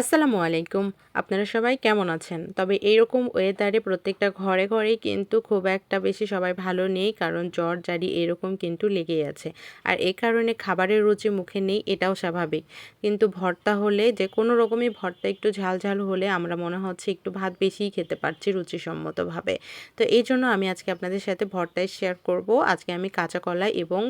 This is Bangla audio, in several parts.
আসসালামু আলাইকুম। আপনারা সবাই কেমন আছেন? তবে এইরকম ওয়েদারে প্রত্যেকটা ঘরে ঘরেই কিন্তু খুব একটা বেশি সবাই ভালো নেই, কারণ জ্বর, জারি এরকম কিন্তু লেগেই আছে। আর এই কারণে খাবারের রুচি মুখে নেই, এটাও স্বাভাবিক। কিন্তু ভর্তা হলে যে কোনো রকমই ভর্তা একটু ঝাল ঝাল হলে আমরা মনে হচ্ছে একটু ভাত বেশিই খেতে পারছি রুচিসম্মতভাবে। তো এই জন্য আমি আজকে আপনাদের সাথে ভর্তায় শেয়ার করব। আজকে আমি কাঁচা কলা এবং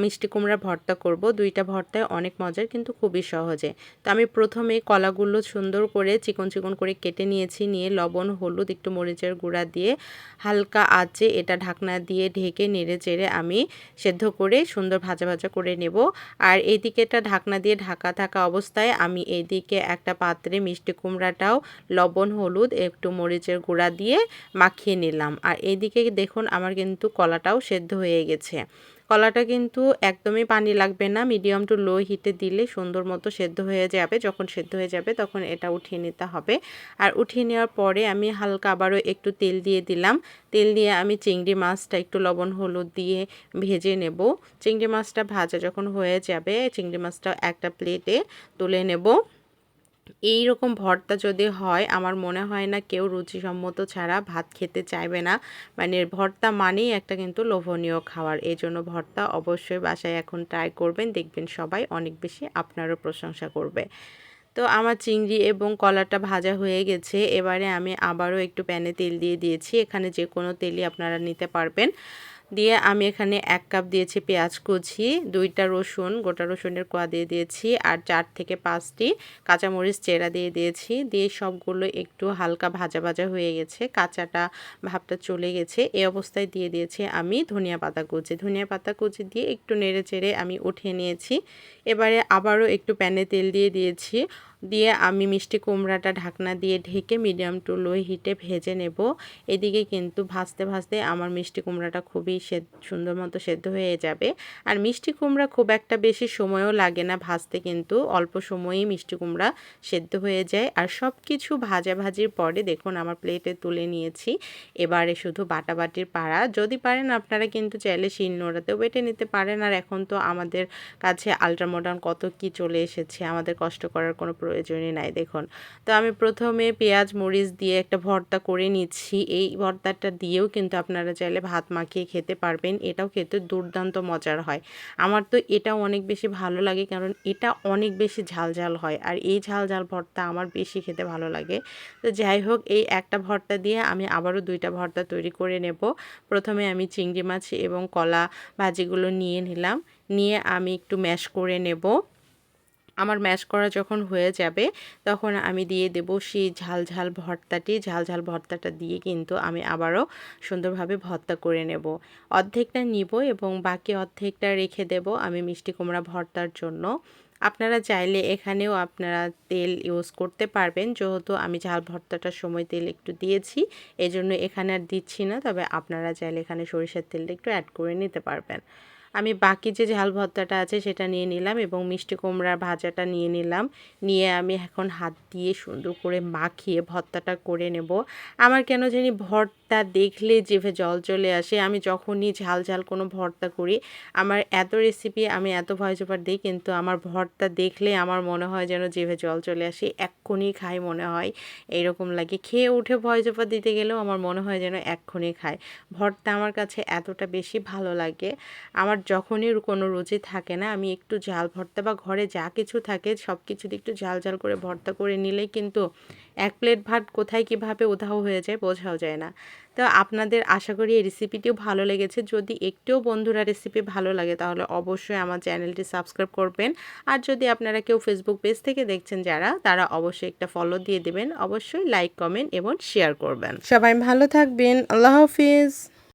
মিষ্টি কুমড়া ভর্তা করব। দুইটা ভর্তায় অনেক মজার, কিন্তু খুবই সহজে। তো আমি প্রথমে কলাগুলো সুন্দর করে, চিকন চিকন করে কেটে নিয়েছি। নিয়ে লবণ, হলুদ, একটু মরিচের গুঁড়া দিয়ে হালকা আঁচে এটা ঢাকনা দিয়ে ঢেকে নেড়ে চেড়ে আমি সেদ্ধ করে সুন্দর ভাজা ভাজা করে নেব। আর এইদিকে এটা ঢাকনা দিয়ে ঢাকা থাকা অবস্থায় আমি এইদিকে একটা পাত্রে মিষ্টি কুমড়াটাও, লবণ, হলুদ, একটু মরিচের গুঁড়া দিয়ে মাখিয়ে নিলাম। আর এইদিকে দেখুন আমার কিন্তু কলাটাও সেদ্ধ হয়ে গেছে। কলাটা কিন্তু একদমই পানি লাগবে না মিডিয়াম টু লো হিটে দিলে সুন্দর মতো সেদ্ধ হয়ে যাবে। যখন সেদ্ধ হয়ে যাবে তখন এটা উঠিয়ে নিতে হবে। আর উঠিয়ে নেওয়ার পরে আমি হালকা আবারও একটু তেল দিয়ে দিলাম। তেল দিয়ে আমি চিংড়ি মাছটা একটু লবণ, হলুদ দিয়ে ভেজে নেব। চিংড়ি মাছটা ভাজা যখন হয়ে যাবে, চিংড়ি মাছটা একটা প্লেটে তুলে নেব। এই রকম ভর্তা যদি হয়, আমার মনে হয় না কেউ রুচিসম্মত ছাড়া ভাত খেতে চাইবে না। মানে ভর্তা মানেই একটা কিন্তু লোভনীয় খাবার। এই জন্য ভর্তা অবশ্যই বাসায় এখন ট্রাই করবেন, দেখবেন সবাই অনেক বেশি আপনারও প্রশংসা করবে। তো আমার চিংড়ি এবং কলাটা ভাজা হয়ে গেছে। এবারে আমি আবারও একটু প্যানে তেল দিয়ে দিয়েছি। এখানে যে কোনো তেলই আপনারা নিতে পারবেন। দিয়ে আমি এখানে এক কাপ দিয়েছি পেঁয়াজ কুচি, দুইটা রসুন, গোটা রসুনের কোয়া দিয়ে দিয়েছি আর চার থেকে পাঁচটি কাঁচামরিচ চেরা দিয়ে দিয়েছি। দিয়ে সবগুলো একটু হালকা ভাজা ভাজা হয়ে গেছে, কাঁচাটা ভাবটা চলে গেছে। এই অবস্থায় দিয়ে দিয়েছি আমি ধনিয়া পাতা কুচি। ধনিয়া পাতা কুচি দিয়ে একটু নেড়ে চেড়ে আমি উঠিয়ে নিয়েছি। এবারে আবারও একটু প্যানে তেল দিয়ে দিয়েছি। দিয়ে আমি মিষ্টি কুমড়াটা ঢাকনা দিয়ে ঢেকে মিডিয়াম টু লো হিটে ভেজে নেব। এদিকে কিন্তু ভাজতে ভাজতে আমার মিষ্টি কুমড়াটা খুবই সুন্দর মতো সেদ্ধ হয়ে যাবে। আর মিষ্টি কুমড়া খুব একটা বেশি সময়ও লাগে না ভাজতে কিন্তু, অল্প সময়েই মিষ্টি কুমড়া সেদ্ধ হয়ে যায়। আর সব কিছু ভাজা ভাজির পরে দেখুন আমার প্লেটে তুলে নিয়েছি। এবারে শুধু বাটাবাটির পাড়া। যদি পারেন আপনারা কিন্তু চাইলে শিল নোড়াতেও বেটে নিতে পারেন। আর এখন তো আমাদের কাছে আলট্রা মডার্ন কত কি চলে এসেছে, আমাদের কষ্ট করার কোনো প্রয়োজনই নাই। দেখুন, তো আমি প্রথমে পেঁয়াজ, মরিচ দিয়ে একটা ভর্তা করে নিচ্ছি। এই ভর্তাটা দিয়েও কিন্তু আপনারা চাইলে ভাত মাখিয়ে খেতে পারবেন। এটাও খেতে দুর্দান্ত মজার হয়। আমার তো এটাও অনেক বেশি ভালো লাগে, কারণ এটা অনেক বেশি ঝাল ঝাল হয়। আর এই ঝাল ঝাল ভর্তা আমার বেশি খেতে ভালো লাগে। তো যাই হোক, এই একটা ভর্তা দিয়ে আমি আবারও দুইটা ভর্তা তৈরি করে নেব। প্রথমে আমি চিংড়ি মাছ এবং কলা ভাজিগুলো নিয়ে নিলাম। নিয়ে আমি একটু ম্যাশ করে নেব। আমার ম্যাশ করা যখন হয়ে যাবে, তখন আমি দিয়ে দেব সেই ঝাল ঝাল ভর্তাটি। ঝাল ঝাল ভর্তাটা দিয়ে কিন্তু আমি আবারও সুন্দরভাবে ভর্তা করে নেব। অর্ধেকটা নিব এবং বাকি অর্ধেকটা রেখে দেব আমি মিষ্টি কুমড়া ভর্তার জন্য। আপনারা চাইলে এখানেও আপনারা তেল ইউজ করতে পারবেন। যেহেতু আমি ঝাল ভর্তাটার সময় তেল একটু দিয়েছি, এজন্য এখানে আর দিচ্ছি না। তবে আপনারা চাইলে এখানে সরিষার তেলটা একটু অ্যাড করে নিতে পারবেন। আমি বাকি যে ঝাল ভর্তাটা আছে সেটা নিয়ে নিলাম এবং মিষ্টি কুমড়ার ভাজাটা নিয়ে নিলাম। নিয়ে আমি এখন হাত দিয়ে সুন্দর করে মাখিয়ে ভর্তাটা করে নেব। আমার কেন জানি ভর্তা দেখলে জিভে জল চলে আসে। আমি যখনই ঝাল ঝাল কোনো ভর্তা করি, আমার এত রেসিপি আমি এত ভয় ওভার দিই, কিন্তু আমার ভর্তা দেখলে আমার মনে হয় যেন জিভে জল চলে আসে। এক্ষুনি খাই মনে হয়। এইরকম লাগে। খেয়ে উঠে ভয় ওভার দিতে গেলেও আমার মনে হয় যেন এক্ষুনি খায় ভর্তা আমার কাছে এতটা বেশি ভালো লাগে। আমার যখনই কোনো রুচি থাকে না, আমি একটু ঝাল ভর্তা বা ঘরে যা কিছু থাকে সব কিছুতে একটু ঝাল ঝাল করে ভর্তা করে নিলেই কিন্তু এক প্লেট ভাত কোথায় কীভাবে উধাও হয়ে যায় বোঝাও যায় না। তো আপনাদের আশা করি এই রেসিপিটিও ভালো লেগেছে। যদি একটুও বন্ধুরা রেসিপি ভালো লাগে তাহলে অবশ্যই আমার চ্যানেলটি সাবস্ক্রাইব করবেন। আর যদি আপনারা কেউ ফেসবুক পেজ থেকে দেখছেন যারা, তারা অবশ্যই একটা ফলো দিয়ে দেবেন। অবশ্যই লাইক কমেন্ট এবং শেয়ার করবেন। সবাই ভালো থাকবেন। আল্লাহ হাফিজ।